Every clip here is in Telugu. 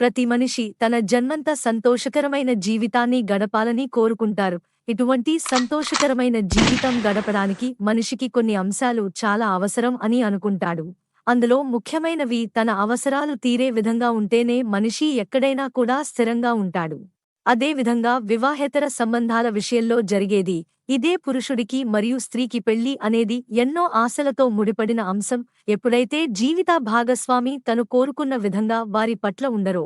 ప్రతి మనిషి తన జన్మంత సంతోషకరమైన జీవితాన్ని గడపాలని కోరుకుంటారు. ఇటువంటి సంతోషకరమైన జీవితం గడపడానికి మనిషికి కొన్ని అంశాలు చాలా అవసరం అని అనుకుంటాడు. అందులో ముఖ్యమైనవి తన అవసరాలు తీరే విధంగా ఉంటేనే మనిషి ఎక్కడైనా కూడా స్థిరంగా ఉంటాడు. అదేవిధంగా వివాహేతర సంబంధాల విషయంలో జరిగేది. ఇదే పురుషుడికి మరియు స్త్రీకి పెళ్ళి అనేది ఎన్నో ఆశలతో ముడిపడిన అంశం. ఎప్పుడైతే జీవిత భాగస్వామి తను కోరుకున్న విధంగా వారి పట్ల ఉండరో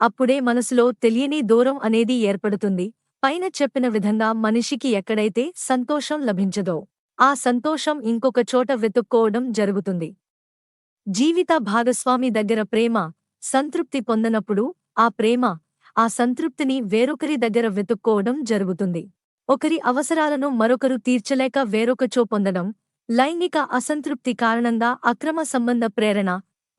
అప్పుడే మనసులో తెలియని దూరం అనేది ఏర్పడుతుంది. పైన చెప్పిన విధంగా మనిషికి ఎక్కడైతే సంతోషం లభించదో ఆ సంతోషం ఇంకొక చోట వెతుక్కోవడం జరుగుతుంది. జీవిత భాగస్వామి దగ్గర ప్రేమ సంతృప్తి పొందనప్పుడు ఆ ప్రేమ ఆ సంతృప్తిని వేరొకరి దగ్గర వెతుక్కోవడం జరుగుతుంది. ఒకరి అవసరాలను మరొకరు తీర్చలేక వేరొకచో పొందడం లైంగిక అసంతృప్తి కారణంగా అక్రమ సంబంధ ప్రేరణ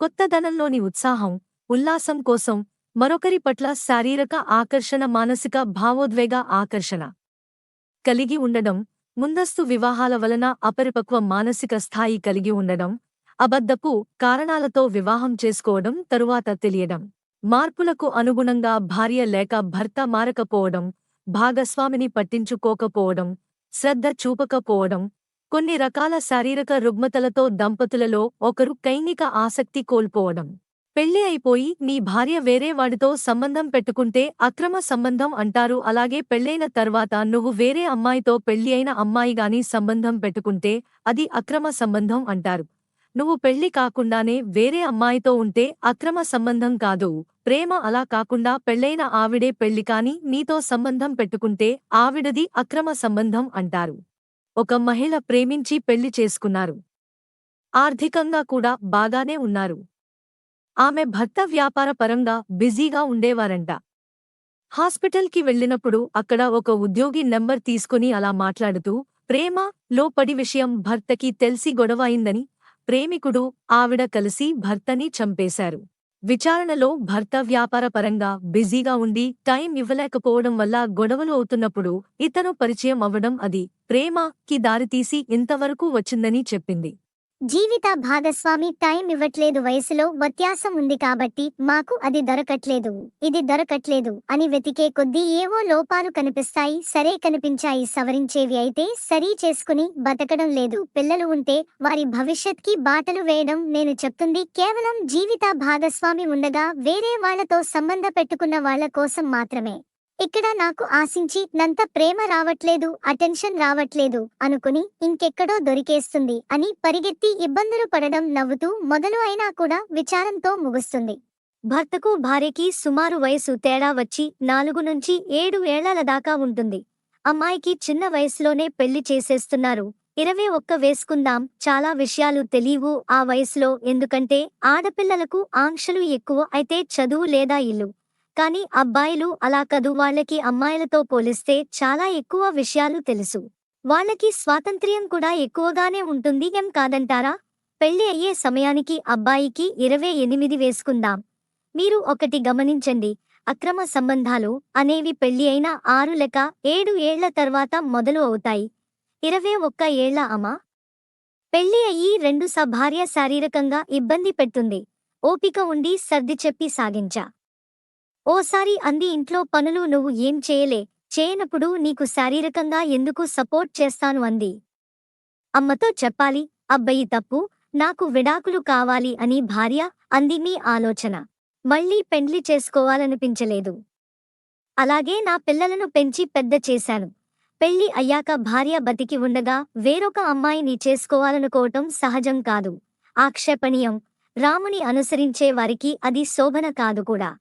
కొత్తదనంలోని ఉత్సాహం ఉల్లాసం కోసం మరొకరి పట్ల శారీరక ఆకర్షణ మానసిక భావోద్వేగ ఆకర్షణ కలిగి ఉండడం ముందస్తు వివాహాల వలన అపరిపక్వ మానసిక స్థాయి కలిగి ఉండడం అబద్ధపు కారణాలతో వివాహం చేసుకోవడం తరువాత తెలియడం. మార్పులకు అనుగుణంగా భార్య లేక భర్త మారకపోవడం భాగస్వామిని పట్టించుకోకపోవడం శ్రద్ధ చూపకపోవడం కొన్ని రకాల శారీరక రుగ్మతలతో దంపతులలో ఒకరు కైనిక ఆసక్తి కోల్పోవడం. పెళ్ళి అయిపోయి నీ భార్య వేరే వాడితో సంబంధం పెట్టుకుంటే అక్రమ సంబంధం అంటారు. అలాగే పెళ్ళైన తర్వాత నువ్వు వేరే అమ్మాయితో పెళ్ళి అయిన అమ్మాయిగాని సంబంధం పెట్టుకుంటే అది అక్రమ సంబంధం అంటారు. నువ్వు పెళ్ళి కాకుండానే వేరే అమ్మాయితో ఉంటే అక్రమ సంబంధం కాదు. ప్రేమ అలా కాకుండా పెళ్ళైన ఆవిడే పెళ్ళి కాని నీతో సంబంధం పెట్టుకుంటే ఆవిడది అక్రమ సంబంధం అంటారు. ఒక మహిళ ప్రేమించి పెళ్ళి చేసుకున్నారు. ఆర్థికంగా కూడా బాగానే ఉన్నారు. ఆమె భర్త వ్యాపార పరంగా బిజీగా ఉండేవారంట. హాస్పిటల్కి వెళ్ళినప్పుడు అక్కడ ఒక ఉద్యోగి నెంబర్ తీసుకుని అలా మాట్లాడుతూ ప్రేమ లో పడి విషయం భర్తకి తెలిసి గొడవ అయిందని ప్రేమికుడు ఆవిడ కలిసి భర్తని చంపేశారు. విచారణలో భర్త వ్యాపారపరంగా బిజీగా ఉండి టైం ఇవ్వలేకపోవడం వల్ల గొడవలు అవుతున్నప్పుడు ఇతను పరిచయం అవ్వడం అది ప్రేమ కి దారితీసి ఇంతవరకు వచ్చిందని చెప్పింది. జీవిత భాగస్వామి టైం ఇవ్వట్లేదు వయసులో వ్యత్యాసం ఉంది కాబట్టి మాకు అది దొరకట్లేదు. ఇది దొరకట్లేదు అని వెతికే కొద్దీ ఏవో లోపాలు కనిపిస్తాయి సరే కనిపించాయి సవరించేవి అయితే సరీ చేసుకుని బతకడం లేదు. పిల్లలు ఉంటే వారి భవిష్యత్కి బాటలు వేయడం నేను చెప్తుంది. కేవలం జీవిత భాగస్వామి ఉండగా వేరే వాళ్ళతో సంబంధ పెట్టుకున్న వాళ్ళ కోసం మాత్రమే. ఇక్కడ నాకు ఆశించి నంత ప్రేమ రావట్లేదు అటెన్షన్ రావట్లేదు అనుకుని ఇంకెక్కడో దొరికేస్తుంది అని పరిగెత్తి ఇబ్బందులు పడడం నవ్వుతూ మొదలు అయినా కూడా విచారంతో ముగుస్తుంది. భర్తకు భార్యకి సుమారు వయసు తేడా వచ్చి నాలుగు నుంచి ఏడు ఏళ్ళ దాకా ఉంటుంది. అమ్మాయికి చిన్న వయసులోనే పెళ్ళి చేసేస్తున్నారు. ఇరవై ఒక్క వేసుకుందాం చాలా విషయాలు తెలియవు ఆ వయసులో ఎందుకంటే ఆడపిల్లలకు ఆంక్షలు ఎక్కువ అయితే చదువు లేదా ఇల్లు. కానీ అబ్బాయిలు అలా కదు వాళ్ళకి అమ్మాయిలతో పోలిస్తే చాలా ఎక్కువ విషయాలు తెలుసు. వాళ్ళకి స్వాతంత్ర్యం కూడా ఎక్కువగానే ఉంటుంది ఏం కాదంటారా? పెళ్ళి అయ్యే సమయానికి అబ్బాయికి ఇరవై ఎనిమిది వేసుకుందాం. మీరు ఒకటి గమనించండి అక్రమ సంబంధాలు అనేవి పెళ్ళి అయిన ఆరు లెక్క ఏడు ఏళ్ళ తర్వాత మొదలు అవుతాయి. ఇరవై ఒక్క ఏళ్ళ అమా పెళ్ళి అయ్యి రెండు సభార్య శారీరకంగా ఇబ్బంది పెడుతుంది. ఓపిక ఉండి సర్ది చెప్పి సాగించా. ఓసారి అంది ఇంట్లో పనులు నువ్వు ఏం చేయలే. చేయనప్పుడు నీకు శారీరకంగా ఎందుకు సపోర్ట్ చేస్తాను అంది. అమ్మతో చెప్పాలి అబ్బయి తప్పు నాకు విడాకులు కావాలి అని భార్య అంది మీ ఆలోచన. మళ్ళీ పెండ్లి చేసుకోవాలనిపించలేదు. అలాగే నా పిల్లలను పెంచి పెద్ద చేశాను. పెళ్ళి అయ్యాక భార్య బతికి ఉండగా వేరొక అమ్మాయిని చేసుకోవాలనుకోవటం సహజం కాదు. ఆక్షేపణీయం. రాముని అనుసరించే వారికి అది శోభన కాదు కూడా.